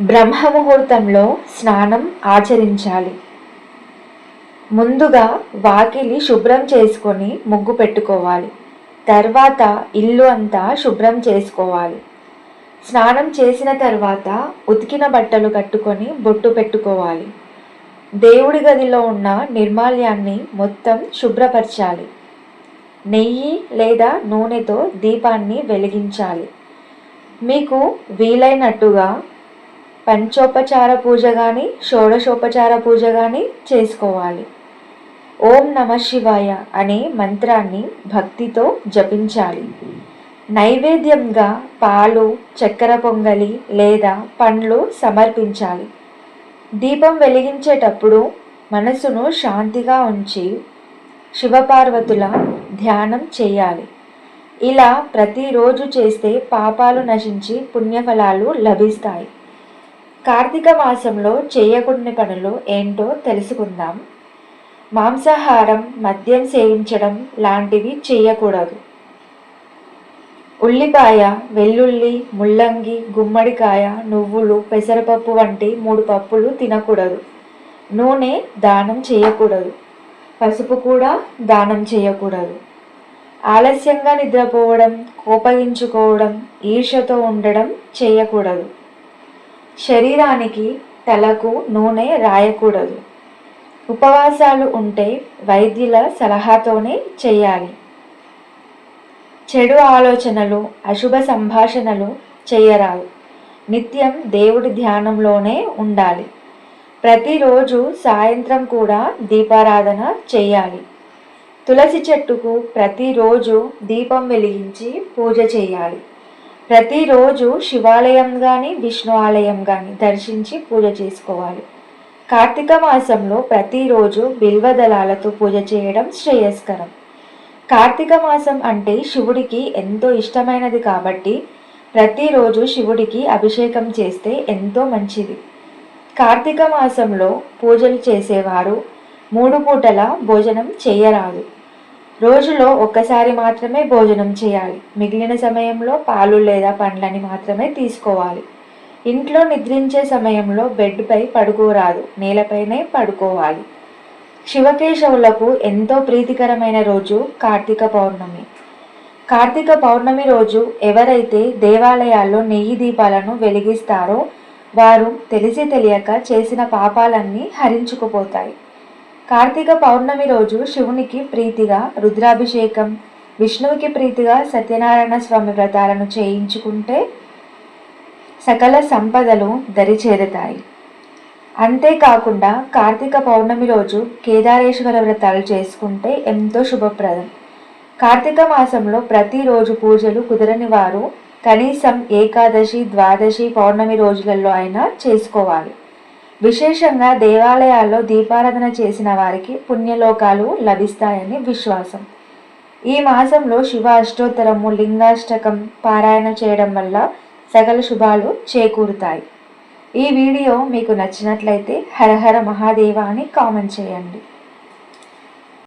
బ్రహ్మముహూర్తంలో స్నానం ఆచరించాలి. ముందుగా వాకిలి శుభ్రం చేసుకొని ముగ్గు పెట్టుకోవాలి. తర్వాత ఇల్లు అంతా శుభ్రం చేసుకోవాలి. స్నానం చేసిన తర్వాత ఉతికిన బట్టలు కట్టుకొని బొట్టు పెట్టుకోవాలి. దేవుడి గదిలో ఉన్న నిర్మాల్యాన్ని మొత్తం శుభ్రపరచాలి. నెయ్యి లేదా నూనెతో దీపాన్ని వెలిగించాలి. మీకు వీలైనట్టుగా పంచోపచార పూజ కానీ షోడశోపచార పూజ కానీ చేసుకోవాలి. ఓం నమ శివాయ అనే మంత్రాన్ని భక్తితో జపించాలి. నైవేద్యంగా పాలు చక్కెర పొంగలి లేదా పండ్లు సమర్పించాలి. దీపం వెలిగించేటప్పుడు మనసును శాంతిగా ఉంచి శివపార్వతుల ధ్యానం చేయాలి. ఇలా ప్రతిరోజు చేస్తే పాపాలు నశించి పుణ్యఫలాలు లభిస్తాయి. కార్తీక మాసంలో చేయకూడని పనులు ఏంటో తెలుసుకుందాం. మాంసాహారం మద్యం సేవించడం లాంటివి చేయకూడదు. ఉల్లిపాయ వెల్లుల్లి ముల్లంగి గుమ్మడికాయ నువ్వులు పెసరపప్పు వంటి మూడు పప్పులు తినకూడదు. నూనె దానం చేయకూడదు. పసుపు కూడా దానం చేయకూడదు. ఆలస్యంగా నిద్రపోవడం కోపగించుకోవడం ఈర్షతో ఉండడం చేయకూడదు. శరీరానికి తలకు నూనె రాయకూడదు. ఉపవాసాలు ఉంటే వైద్యుల సలహాతోనే చేయాలి. చెడు ఆలోచనలు అశుభ సంభాషణలు చేయరాదు. నిత్యం దేవుడి ధ్యానంలోనే ఉండాలి. ప్రతిరోజు సాయంత్రం కూడా దీపారాధన చేయాలి. తులసి చెట్టుకు ప్రతిరోజు దీపం వెలిగించి పూజ చేయాలి. ప్రతిరోజు శివాలయం కానీ విష్ణు ఆలయం కానీ దర్శించి పూజ చేసుకోవాలి. కార్తీక మాసంలో ప్రతిరోజు బిల్వదళాలతో పూజ చేయడం శ్రేయస్కరం. కార్తీక మాసం అంటే శివుడికి ఎంతో ఇష్టమైనది కాబట్టి ప్రతిరోజు శివుడికి అభిషేకం చేస్తే ఎంతో మంచిది. కార్తీక మాసంలో పూజలు చేసేవారు మూడు పూటల భోజనం చేయరాదు. రోజులో ఒక్కసారి మాత్రమే భోజనం చేయాలి. మిగిలిన సమయంలో పాలు లేదా పండ్లని మాత్రమే తీసుకోవాలి. ఇంట్లో నిద్రించే సమయంలో బెడ్పై పడుకోరాదు. నేలపైనే పడుకోవాలి. శివకేశవులకు ఎంతో ప్రీతికరమైన రోజు కార్తీక పౌర్ణమి. కార్తీక పౌర్ణమి రోజు ఎవరైతే దేవాలయాల్లో నెయ్యి దీపాలను వెలిగిస్తారో వారు తెలిసి తెలియక చేసిన పాపాలన్నీ హరించుకుపోతాయి. కార్తీక పౌర్ణమి రోజు శివునికి ప్రీతిగా రుద్రాభిషేకం విష్ణువుకి ప్రీతిగా సత్యనారాయణ స్వామి వ్రతాలను చేయించుకుంటే సకల సంపదలు దరిచేరుతాయి. అంతేకాకుండా కార్తీక పౌర్ణమి రోజు కేదారేశ్వర వ్రతాలు చేసుకుంటే ఎంతో శుభప్రదం. కార్తీక మాసంలో ప్రతిరోజు పూజలు కుదరని వారు కనీసం ఏకాదశి ద్వాదశి పౌర్ణమి రోజులలో అయినా చేసుకోవాలి. విశేషంగా దేవాలయాల్లో దీపారాధన చేసిన వారికి పుణ్యలోకాలు లభిస్తాయని విశ్వాసం. ఈ మాసంలో శివ అష్టోత్తరము లింగాష్టకం పారాయణ చేయడం వల్ల సకల శుభాలు చేకూరుతాయి. ఈ వీడియో మీకు నచ్చినట్లయితే హరహర మహాదేవ అని కామెంట్ చేయండి.